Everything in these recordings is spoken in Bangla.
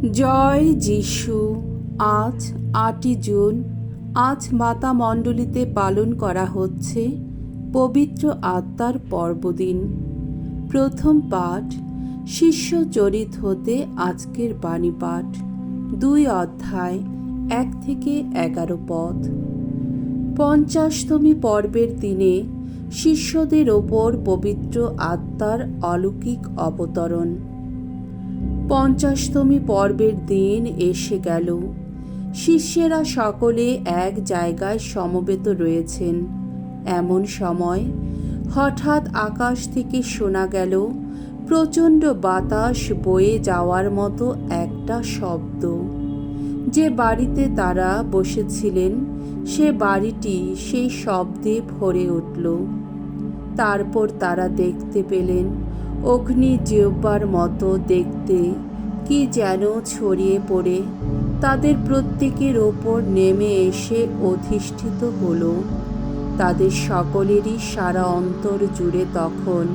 জয় যিশু। আজ আটই জুন। আজ মাতা মণ্ডলীতে পালন করা হচ্ছে পবিত্র আত্মার পর্বদিন। প্রথম পাঠ শিষ্য চরিত হতে আজকের বাণী পাঠ দুই অধ্যায়, এক থেকে এগারো পদ। পঞ্চাশতমী পর্বের দিনে শিষ্যদের ওপর পবিত্র আত্মার অলৌকিক অবতরণ। পঞ্চাশতমী পর্বের দিন এসে গেল। শিষ্যেরা সকলে এক জায়গায় সমবেত রয়েছেন। এমন সময় হঠাৎ আকাশ থেকে শোনা গেল, প্রচণ্ড বাতাস বয়ে যাওয়ার মতো একটা শব্দ। যে বাড়িতে তারা বসেছিলেন, সে বাড়িটি সেই শব্দে ভরে উঠল। তারপর তারা দেখতে পেলেন অগ্নি জিহ্বার মতো দেখতে কি যেন ছড়িয়ে পড়ে। তাদের প্রত্যেকের ওপর নেমে এসে অধিষ্ঠিত হলো। তাদের সকলেরই সারা অন্তর জুড়ে তখন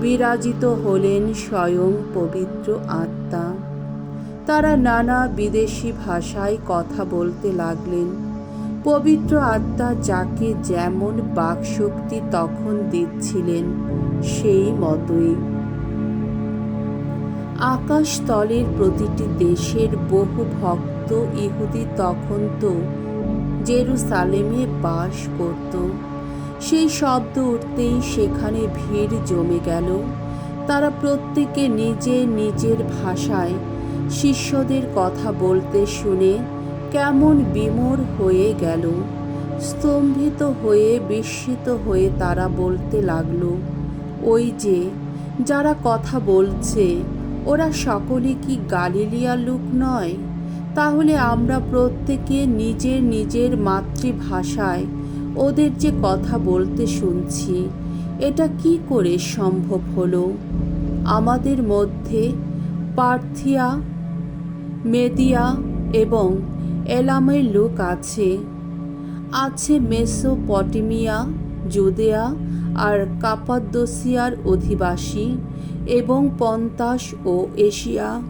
বিরাজিত হলেন স্বয়ং পবিত্র আত্মা। তারা নানা বিদেশি ভাষায় কথা বলতে লাগলেন। পবিত্র আত্মা যাকে যেমন বাকশক্তি তখন দিচ্ছিলেন, সেই মতোই। আকাশতলের প্রতিটি দেশের বহু ভক্ত ইহুদি তখন তো জেরুসালেমে বাস করত। সেই শব্দ উঠতেই সেখানে ভিড় জমে গেল। তারা প্রত্যেকে নিজে নিজের ভাষায় শিষ্যদের কথা বলতে শুনে কেমন বিমূর হয়ে গেল। স্তম্ভিত হয়ে বিস্মিত হয়ে তারা বলতে লাগল, ওই যে, যারা কথা বলছে, ওরা সকলে কি গালিলিয়ার লোক নয়? তাহলে আমরা প্রত্যেকে নিজের নিজের মাতৃভাষায় ওদের যে কথা বলতে শুনছি, এটা কি করে সম্ভব হলো? আমাদের মধ্যে পার্থিয়া, মেদিয়া এবং এলামের লোক আছে। আছে মেসোপটেমিয়া, জুদেয়া আর কাপাদ্দোসিয়ার অধিবাসী এবং পন্তাস ও এশিয়া,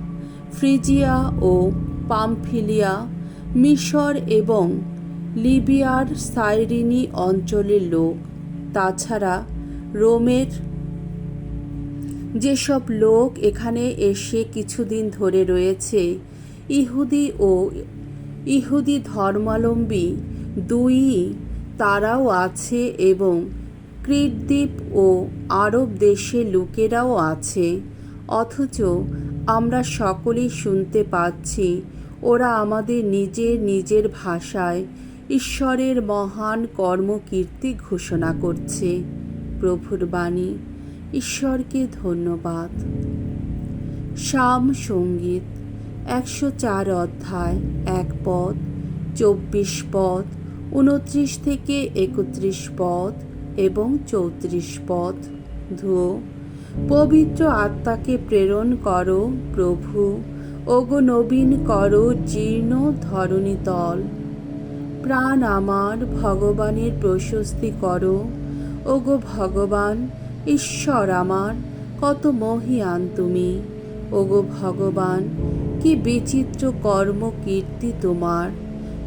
ফ্রিজিয়া ও পামফিলিয়া, মিশর এবং লিবিয়ার সাইরিনি অঞ্চলের লোক। তাছাড়া রোমের যেসব লোক এখানে এসে কিছুদিন ধরে রয়েছে, ইহুদি ও ইহুদি ধর্মাবলম্বী দুই তারাও আছে এবং ক্রিটদ্বীপ ও আরব দেশের লোকেরাও আছে। অথচ আমরা সকলেই শুনতে পাচ্ছি, ওরা আমাদের নিজের নিজের ভাষায় ঈশ্বরের মহান কর্মকীর্তি ঘোষণা করছে। প্রভুর বাণী, ঈশ্বরকে ধন্যবাদ। শাম সংগীত একশো চার অধ্যায়, এক পদ, চব্বিশ পদ, উনত্রিশ থেকে একত্রিশ পদ এবং চৌত্রিশ পদ। ধুয়ো পবিত্র আত্মাকে প্রেরণ করো প্রভু, ওগো নবীন করো জীর্ণ ধরণীতল প্রাণ আমার ভগবানের প্রশস্তি করো, ওগো ভগবান, ঈশ্বর আমার, কত মহিয়ান তুমি। ওগো ভগবান কি বিচিত্র কর্ম কীর্তি তোমার।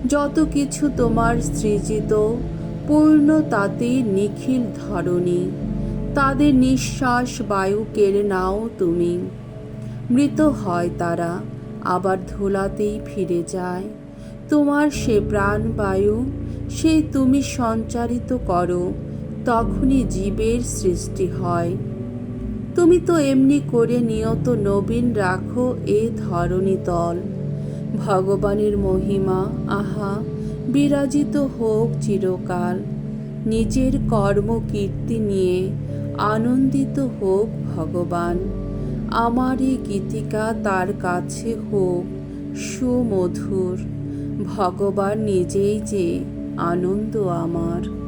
যত কিছু তোমার সৃজিত, পূর্ণ তাতে নিখিল ধরণী। তাদের নিঃশ্বাস বায়ু কেড়ে নাও তুমি। মৃত হয় তারা, আবার ধুলাতেই ফিরে যায়। তোমার সে প্রাণবায়ু সেই তুমি সঞ্চারিত করো, তখনই জীবের সৃষ্টি হয়। তুমি তো এমনি করে নিয়ত নবীন রাখো এ ধরণী তল ভগবানের মহিমা, আহা, বিরাজিত হোক চিরকাল। নিজের কর্ম কীর্তি নিয়ে আনন্দিত হোক ভগবান। আমার এই গীতিকা তার কাছে হোক সুমধুর। ভগবান নিজেই যে আনন্দ আমার।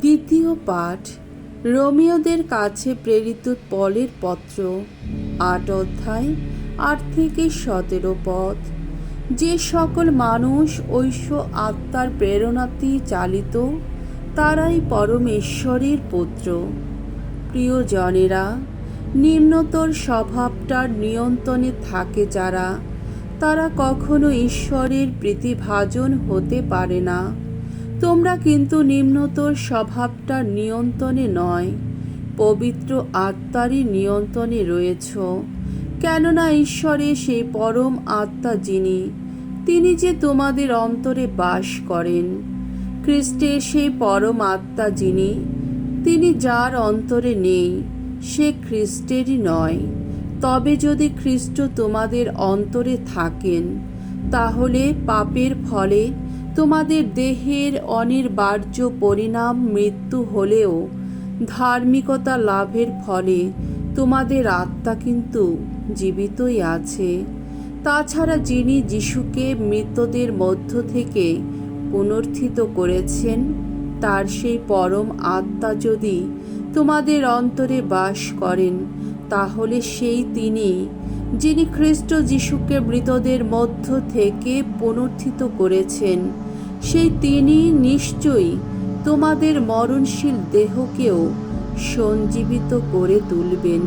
দ্বিতীয় পাঠ, রোমিওদের কাছে প্রেরিত পলের পত্র, আট অধ্যায় আট থেকে সতেরো পদ যে সকল মানুষ ঐশ্ব আত্মার প্রেরণাতেই চালিত, তারাই পরমেশ্বরের পুত্র। প্রিয়জনেরা, নিম্নতর স্বভাবটার নিয়ন্ত্রণে থাকে যারা, তারা কখনো ঈশ্বরের প্রীতিভাজন হতে পারে না। তোমরা কিন্তু নিম্নতর স্বভাবটা নিয়ন্ত্রণে নয়, পবিত্র আত্মারই নিয়ন্ত্রণে রয়েছ। কেননা ঈশ্বরে সেই পরম আত্মা যিনি, তিনি যে তোমাদের অন্তরে বাস করেন। খ্রিস্টের সেই পরম আত্মা যিনি, তিনি যার অন্তরে নেই, সে খ্রিস্টেরই নয়। তবে যদি খ্রিস্ট তোমাদের অন্তরে থাকেন, তাহলে পাপের ফলে তোমাদের দেহের অনির্বার্য পরিণাম মৃত্যু হলেও ধার্মিকতা লাভের ফলে তোমাদের আত্মা কিন্তু জীবিতই আছে। তাছাড়া যিনি যিশুকে মৃতদের মধ্য থেকে পুনর্থিত করেছেন, তার সেই পরম আত্মা যদি তোমাদের অন্তরে বাস করেন, তাহলে সেই তিনি, যিনি খ্রিস্ট যিশুকে মৃতদের মধ্য থেকে পুনর্থিত করেছেন সেই তিনি নিশ্চয়ই তোমাদের মরণশীল দেহকেও সঞ্জীবিত করে তুলবেন।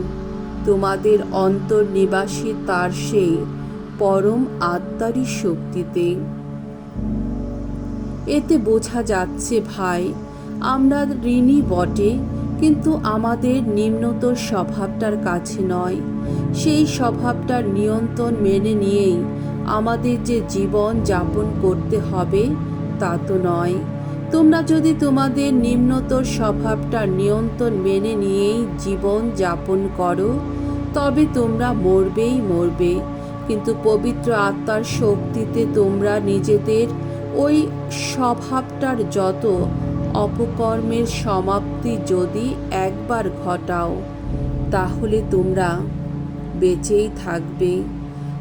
তোমাদের অন্তর্নিবাসী তার সেই পরম আত্মারই শক্তিতে। এতে বোঝা যাচ্ছে ভাই, আমরা ঋণী বটে, কিন্তু আমাদের নিম্নতর স্বভাবটার কাছে নয়। সেই স্বভাবটার নিয়ন্ত্রণ মেনে নিয়েই আমাদের যে জীবন যাপন করতে হবে তা তো নয়। তোমরা যদি তোমাদের নিম্নতর স্বভাবটা নিয়ন্ত্রণ মেনে নিয়েই জীবন যাপন করো, তবে তোমরা মরবেই মরবে। কিন্তু পবিত্র আত্মার শক্তিতে তোমরা নিজেদের ওই স্বভাবটার যত অপকর্মের সমাপ্তি যদি একবার ঘটাও, তাহলে তোমরা বেঁচেই থাকবে।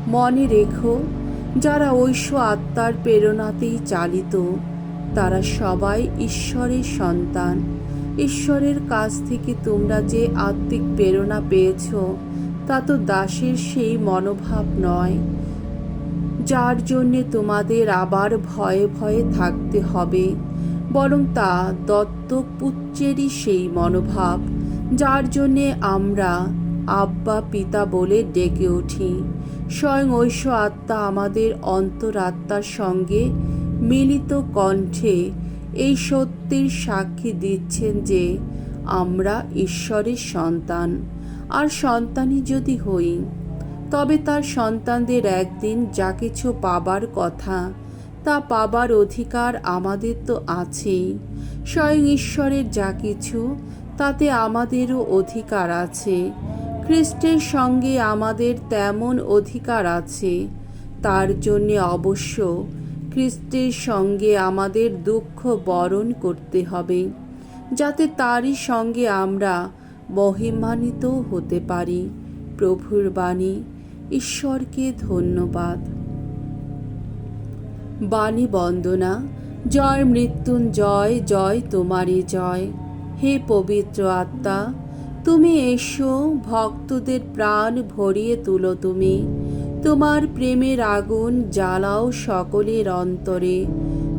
মনে রেখো যারা ঐশ্ব আত্মার প্রেরণাতেই চালিত, তারা সবাই ঈশ্বরের সন্তান। ঈশ্বরের কাছ থেকে তোমরা যে আত্মিক প্রেরণা পেয়েছ, তা তো দাসের সেই মনোভাব নয়, যার জন্যে তোমাদের আবার ভয়ে ভয়ে থাকতে হবে, বরং তা দত্তক পুত্রেরই সেই মনোভাব, যার জন্যে আমরা আব্বা, পিতা বলে ডেকে উঠি। স্বয়ং ঐশ্ব আত্মা আমাদের অন্তরাত্মার সঙ্গে মিলিত কণ্ঠে এই সত্যের সাক্ষী দিচ্ছেন যে আমরা ঈশ্বরের সন্তান। আর সন্তানই যদি হই, তবে তার সন্তানদের একদিন যা কিছু পাবার কথা, তা পাবার অধিকার আমাদের তো আছেই। স্বয়ং ঈশ্বরের যা কিছু, তাতে আমাদেরও অধিকার আছে। খ্রিস্টের সঙ্গে আমাদের তেমন অধিকার আছে, তার জন্যে অবশ্য খ্রিস্টের সঙ্গে আমাদের দুঃখ বরণ করতে হবে, যাতে তারই সঙ্গে আমরা মহিমান্বিত হতে পারি। প্রভুর বাণী, ঈশ্বরকে ধন্যবাদ। বাণী বন্দনা, জয় মৃত্যুঞ্জয়, জয় তোমারই জয়। হে পবিত্র আত্মা তুমি এসো, ভক্তদের প্রাণ ভরিয়ে তুলো তুমি। তোমার প্রেমের আগুন জ্বালাও সকলের অন্তরে।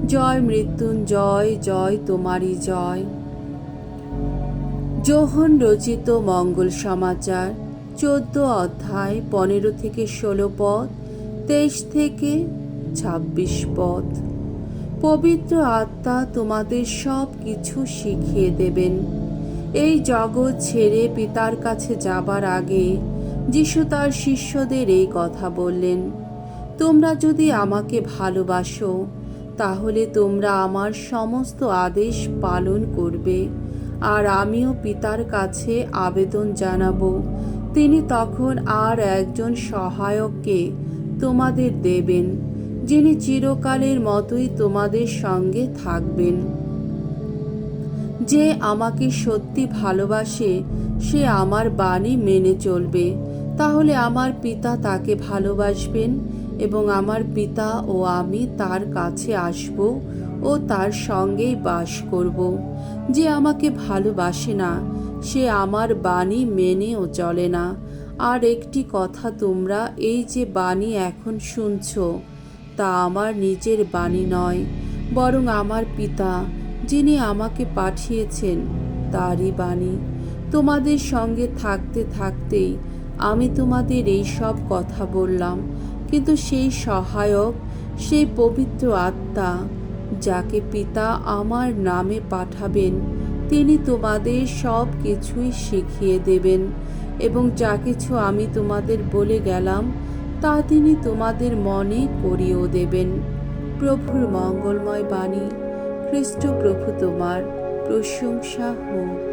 জয় মৃত্যুঞ্জয়, জয় তোমারই জয়। যোহন রচিত মঙ্গল সমাচার, চোদ্দ অধ্যায়, পনেরো থেকে ষোলো পদ, তেইশ থেকে ছাব্বিশ পদ। পবিত্র আত্মা তোমাদের সব কিছু শিখিয়ে দেবেন। এই জগৎ ছেড়ে পিতার কাছে যাবার আগে যিশু তার শিষ্যদের এই কথা বললেন, তোমরা যদি আমাকে ভালোবাসো, তাহলে তোমরা আমার সমস্ত আদেশ পালন করবে আর আমিও পিতার কাছে আবেদন জানাব। তিনি তখন আর একজন সহায়ককে তোমাদের দেবেন, যিনি চিরকালের মতোই তোমাদের সঙ্গে থাকবেন। যে আমাকে সত্যি ভালোবাসে, সে আমার বাণী মেনে চলবে। তাহলে আমার পিতা তাকে ভালোবাসবেন এবং আমার পিতা ও আমি তার কাছে আসব ও তার সঙ্গেই বাস করব। যে আমাকে ভালোবাসে না, সে আমার বাণী মেনেও চলে না। আর একটি কথা তোমরা এই যে বাণী এখন শুনছ, তা আমার নিজের বাণী নয়, বরং আমার পিতা। যিনি আমাকে পাঠিয়েছেন, তারই বাণী। তোমাদের সঙ্গে থাকতে থাকতেই আমি তোমাদের এই সব কথা বললাম, কিন্তু সেই সহায়ক, সেই পবিত্র আত্মা, যাকে পিতা আমার নামে পাঠাবেন, তিনি তোমাদের সব কিছুই শিখিয়ে দেবেন এবং যা কিছু আমি তোমাদের বলে গেলাম, তা তিনি তোমাদের মনে করিয়েও দেবেন। প্রভুর মঙ্গলময় বাণী। খ্রিস্ট প্রভু তোমার প্রশংসা হোক